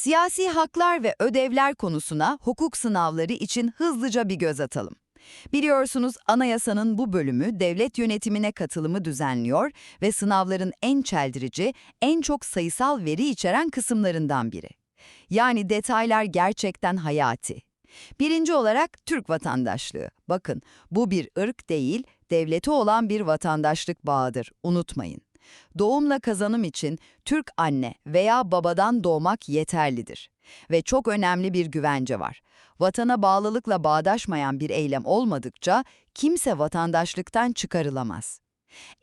Siyasi haklar ve ödevler konusuna hukuk sınavları için hızlıca bir göz atalım. Biliyorsunuz anayasanın bu bölümü devlet yönetimine katılımı düzenliyor ve sınavların en çeldirici, en çok sayısal veri içeren kısımlarından biri. Yani detaylar gerçekten hayati. Birinci olarak Türk vatandaşlığı. Bakın bu bir ırk değil, devleti olan bir vatandaşlık bağıdır, unutmayın. Doğumla kazanım için Türk anne veya babadan doğmak yeterlidir. Ve çok önemli bir güvence var. Vatana bağlılıkla bağdaşmayan bir eylem olmadıkça kimse vatandaşlıktan çıkarılamaz.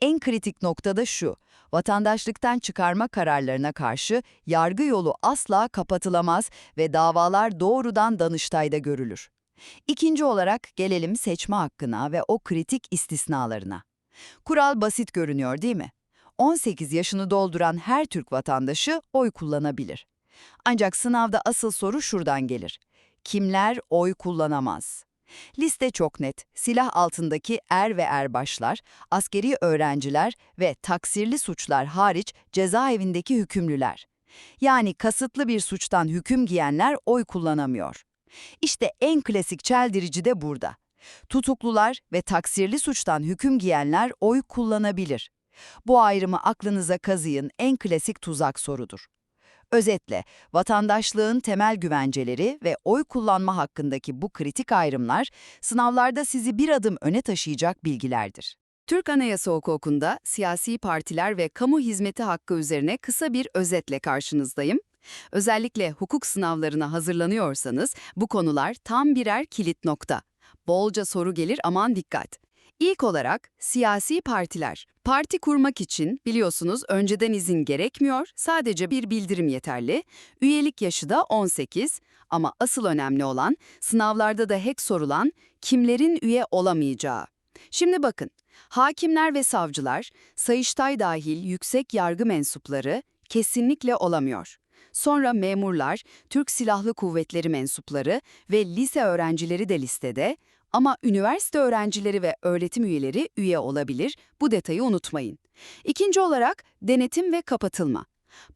En kritik nokta da şu, vatandaşlıktan çıkarma kararlarına karşı yargı yolu asla kapatılamaz ve davalar doğrudan Danıştay'da görülür. İkinci olarak gelelim seçme hakkına ve o kritik istisnalarına. Kural basit görünüyor değil mi? 18 yaşını dolduran her Türk vatandaşı oy kullanabilir. Ancak sınavda asıl soru şuradan gelir. Kimler oy kullanamaz? Liste çok net. Silah altındaki er ve erbaşlar, askeri öğrenciler ve taksirli suçlar hariç cezaevindeki hükümlüler. Yani kasıtlı bir suçtan hüküm giyenler oy kullanamıyor. İşte en klasik çeldirici de burada. Tutuklular ve taksirli suçtan hüküm giyenler oy kullanabilir. Bu ayrımı aklınıza kazıyın en klasik tuzak sorudur. Özetle, vatandaşlığın temel güvenceleri ve oy kullanma hakkındaki bu kritik ayrımlar sınavlarda sizi bir adım öne taşıyacak bilgilerdir. Türk Anayasa Hukuku'nda siyasi partiler ve kamu hizmeti hakkı üzerine kısa bir özetle karşınızdayım. Özellikle hukuk sınavlarına hazırlanıyorsanız bu konular tam birer kilit nokta. Bolca soru gelir aman dikkat. İlk olarak siyasi partiler. Parti kurmak için biliyorsunuz önceden izin gerekmiyor, sadece bir bildirim yeterli. Üyelik yaşı da 18 ama asıl önemli olan sınavlarda da hek sorulan kimlerin üye olamayacağı. Şimdi bakın, hakimler ve savcılar, Sayıştay dahil yüksek yargı mensupları kesinlikle olamıyor. Sonra memurlar, Türk Silahlı Kuvvetleri mensupları ve lise öğrencileri de listede ama üniversite öğrencileri ve öğretim üyeleri üye olabilir, bu detayı unutmayın. İkinci olarak denetim ve kapatılma.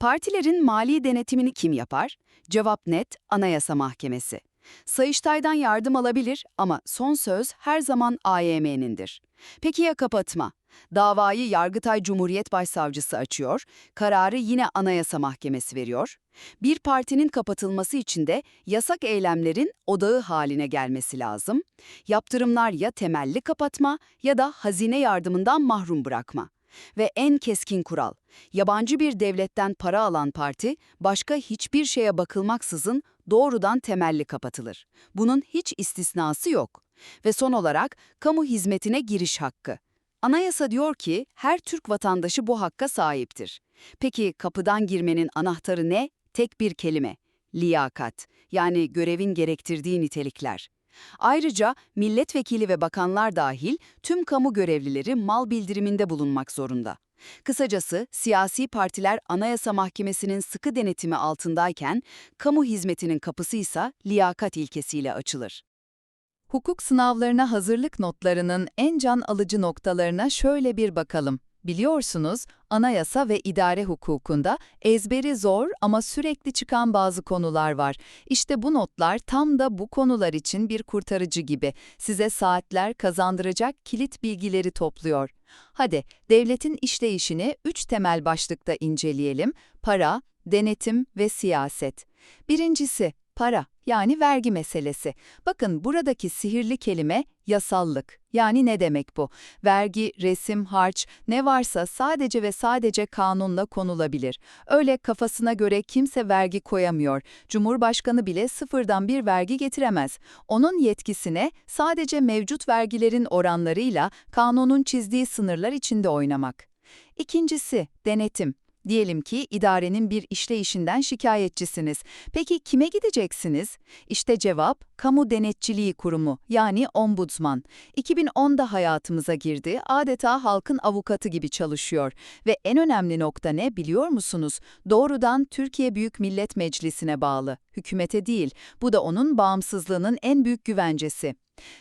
Partilerin mali denetimini kim yapar? Cevap net, Anayasa Mahkemesi. Sayıştay'dan yardım alabilir ama son söz her zaman AYM'nindir. Peki ya kapatma? Davayı Yargıtay Cumhuriyet Başsavcısı açıyor, kararı yine Anayasa Mahkemesi veriyor. Bir partinin kapatılması için de yasak eylemlerin odağı haline gelmesi lazım. Yaptırımlar ya temelli kapatma ya da hazine yardımından mahrum bırakma. Ve en keskin kural, yabancı bir devletten para alan parti başka hiçbir şeye bakılmaksızın doğrudan temelli kapatılır. Bunun hiç istisnası yok. Ve son olarak kamu hizmetine giriş hakkı. Anayasa diyor ki her Türk vatandaşı bu hakka sahiptir. Peki kapıdan girmenin anahtarı ne? Tek bir kelime. Liyakat. Yani görevin gerektirdiği nitelikler. Ayrıca milletvekili ve bakanlar dahil tüm kamu görevlileri mal bildiriminde bulunmak zorunda. Kısacası siyasi partiler Anayasa Mahkemesi'nin sıkı denetimi altındayken kamu hizmetinin kapısı ise liyakat ilkesiyle açılır. Hukuk sınavlarına hazırlık notlarının en can alıcı noktalarına şöyle bir bakalım. Biliyorsunuz, anayasa ve idare hukukunda ezberi zor ama sürekli çıkan bazı konular var. İşte bu notlar tam da bu konular için bir kurtarıcı gibi. Size saatler kazandıracak kilit bilgileri topluyor. Hadi, devletin işleyişini üç temel başlıkta inceleyelim. Para, denetim ve siyaset. Birincisi, para yani vergi meselesi. Bakın buradaki sihirli kelime yasallık. Yani ne demek bu? Vergi, resim, harç ne varsa sadece ve sadece kanunla konulabilir. Öyle kafasına göre kimse vergi koyamıyor. Cumhurbaşkanı bile sıfırdan bir vergi getiremez. Onun yetkisine sadece mevcut vergilerin oranlarıyla kanunun çizdiği sınırlar içinde oynamak. İkincisi, denetim. Diyelim ki idarenin bir işleyişinden şikayetçisiniz. Peki kime gideceksiniz? İşte cevap, Kamu Denetçiliği Kurumu yani Ombudsman. 2010'da hayatımıza girdi, adeta halkın avukatı gibi çalışıyor. Ve en önemli nokta ne biliyor musunuz? Doğrudan Türkiye Büyük Millet Meclisi'ne bağlı, hükümete değil. Bu da onun bağımsızlığının en büyük güvencesi.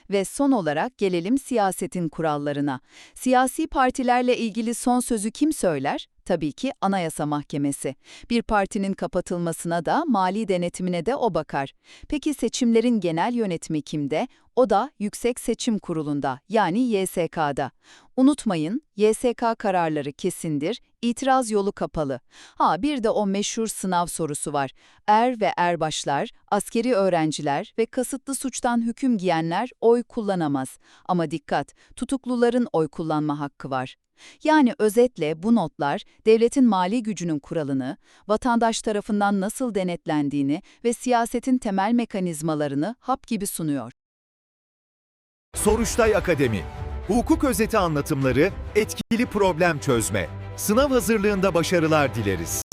Ve son olarak gelelim siyasetin kurallarına. Siyasi partilerle ilgili son sözü kim söyler? Tabii ki Anayasa Mahkemesi. Bir partinin kapatılmasına da, mali denetimine de o bakar. Peki seçimlerin genel yönetimi kimde? O da Yüksek Seçim Kurulu'nda, yani YSK'da. Unutmayın, YSK kararları kesindir, itiraz yolu kapalı. Ha bir de o meşhur sınav sorusu var. Er ve erbaşlar, askeri öğrenciler ve kasıtlı suçtan hüküm giyenler oy kullanamaz. Ama dikkat, tutukluların oy kullanma hakkı var. Yani özetle bu notlar devletin mali gücünün kuralını, vatandaş tarafından nasıl denetlendiğini ve siyasetin temel mekanizmalarını hap gibi sunuyor. Soruştay Akademi. Hukuk özeti anlatımları, etkili problem çözme. Sınav hazırlığında başarılar dileriz.